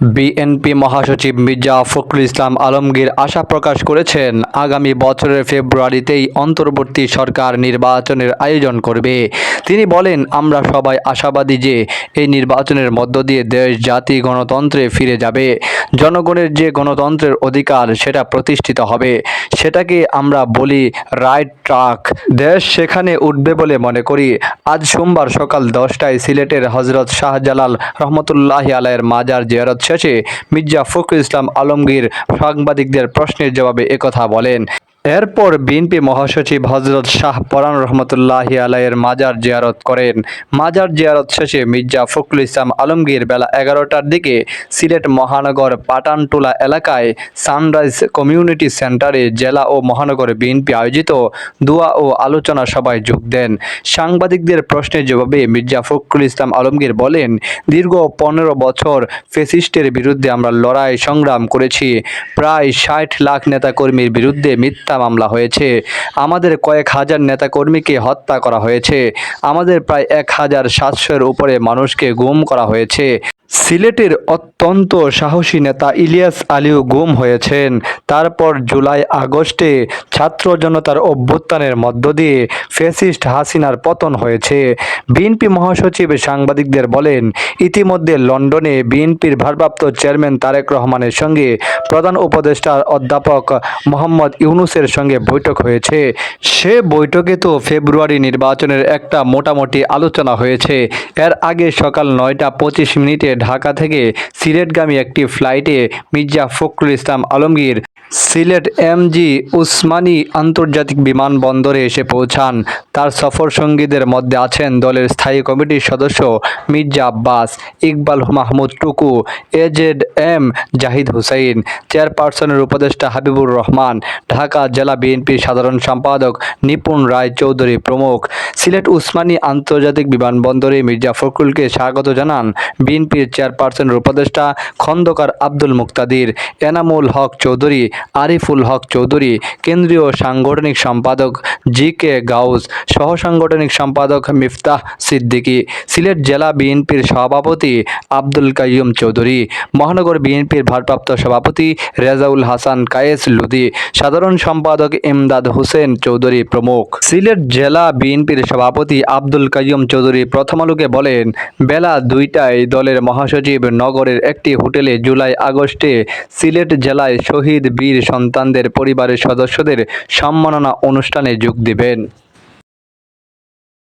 BNP মহাসচিব মির্জা ফখরুল ইসলাম আলমগীর আশা প্রকাশ করেছেন, আগামী বছরের ফেব্রুয়ারিতেই অন্তর্বর্তী সরকার নির্বাচনের আয়োজন করবে। তিনি বলেন, আমরা সবাই আশাবাদী যে এই নির্বাচনের মধ্য দিয়ে দেশ, জাতি, গণতন্ত্রে ফিরে যাবে। জনগণের যে গণতন্ত্রের অধিকার, সেটা প্রতিষ্ঠিত হবে। সেটাকে আমরা বলি রাইট ট্রাক। দেশ সেখানে উঠবে বলে মনে করি। আজ সোমবার সকাল দশটায় সিলেটের হজরত শাহজালাল রহমতুল্লাহ আলাইয়ের মাজার জিয়ারত শেষে মির্জা ফখরুল ইসলাম আলমগীর সাংবাদিকদের প্রশ্নের জবাবে একথা বলেন। এরপর বিএনপি মহাসচিব হজরত শাহ পরান রহমতুল্লাহ আলাইয়ের মাজার জিয়ারত করেন। মাজার জিয়ারত শেষে মির্জা ফখরুল ইসলাম আলমগীর বেলা এগারোটার দিকে সিলেট মহানগর পাটানটোলা এলাকায় সানরাইজ কমিউনিটি সেন্টারে জেলা ও মহানগর বিএনপি আয়োজিত দোয়া ও আলোচনা সভায় যোগ দেন। সাংবাদিকদের প্রশ্নের জবাবে মির্জা ফখরুল ইসলাম আলমগীর বলেন, দীর্ঘ পনেরো বছর ফেসিস্টের বিরুদ্ধে আমরা লড়াই সংগ্রাম করেছি। প্রায় ষাট লাখ নেতাকর্মীর বিরুদ্ধে মিথ্যা মামলা হয়েছে। আমাদের কয়েক হাজার নেতাকর্মীকে হত্যা করা হয়েছে। আমাদের প্রায় এক হাজার সাতশোর উপরে মানুষকে গুম করা হয়েছে। সিলেটের অত্যন্ত সাহসী নেতা ইলিয়াস আলীও গুম হয়েছেন। তারপর জুলাই আগস্টে ছাত্র জনতার অভ্যুত্থানের মধ্য দিয়ে ফেসিস্ট হাসিনার পতন হয়েছে। বিএনপি মহাসচিব সাংবাদিকদের বলেন, ইতিমধ্যে লন্ডনে বিএনপির ভারপ্রাপ্ত চেয়ারম্যান তারেক রহমানের সঙ্গে প্রধান উপদেষ্টা অধ্যাপক মোহাম্মদ ইউনুসের সঙ্গে বৈঠক হয়েছে। সে বৈঠকে তো ফেব্রুয়ারি নির্বাচনের একটা মোটামুটি আলোচনা হয়েছে। এর আগে সকাল নয়টা পঁচিশ মিনিটে ঢাকা থেকে সিলেটগামী একটি ফ্লাইটে মির্জা ফখরুল ইসলাম আলমগীর সিলেট এমজি উসমানী আন্তর্জাতিক বিমানবন্দরে এসে পৌঁছান। তার সফর সঙ্গীদের মধ্যে আছেন দলের স্থায়ী কমিটির সদস্য মির্জা আব্বাস, ইকবাল মাহমুদ টুকু এজেড এম জাহিদ হুসাইন, চেয়ারপারসনের উপদেষ্টা হাবিবুর রহমান, ঢাকা জেলা বিএনপির সাধারণ সম্পাদক নিপুণ রায় চৌধুরী প্রমুখ। সিলেট উসমানী আন্তর্জাতিক বিমানবন্দরে মির্জা ফখরুলকে স্বাগত জানান বিএনপির চেয়ারপারসনের উপদেষ্টা খন্দকার আব্দুল মুক্তাদির, এনামুল হক চৌধুরী আরিফুল হক চৌধুরী কেন্দ্রীয় সাংগঠনিক সম্পাদক জি কে গাউস সহ সাংগঠনিক সম্পাদক মিফতাহ সিদ্দিকী, সিলেট জেলা বিএনপির সভাপতি আব্দুল কাইয়ুম চৌধুরী, মহানগর বিএনপির ভারপ্রাপ্ত সভাপতি রেজাউল হাসান কায়েস লুদি, সাধারণ সম্পাদক ইমদাদ হোসেন চৌধুরী প্রমুখ। সিলেট জেলা বিএনপির সভাপতি আব্দুল কাইয়ুম চৌধুরী প্রথম আলোকে বলেন, বেলা দুইটায় দলের মহাসচিব নগরের একটি হোটেলে জুলাই আগস্টে সিলেট জেলায় শহীদ বীর সন্তানদের পরিবারের সদস্যদের সম্মাননা অনুষ্ঠানে যোগ দিবেন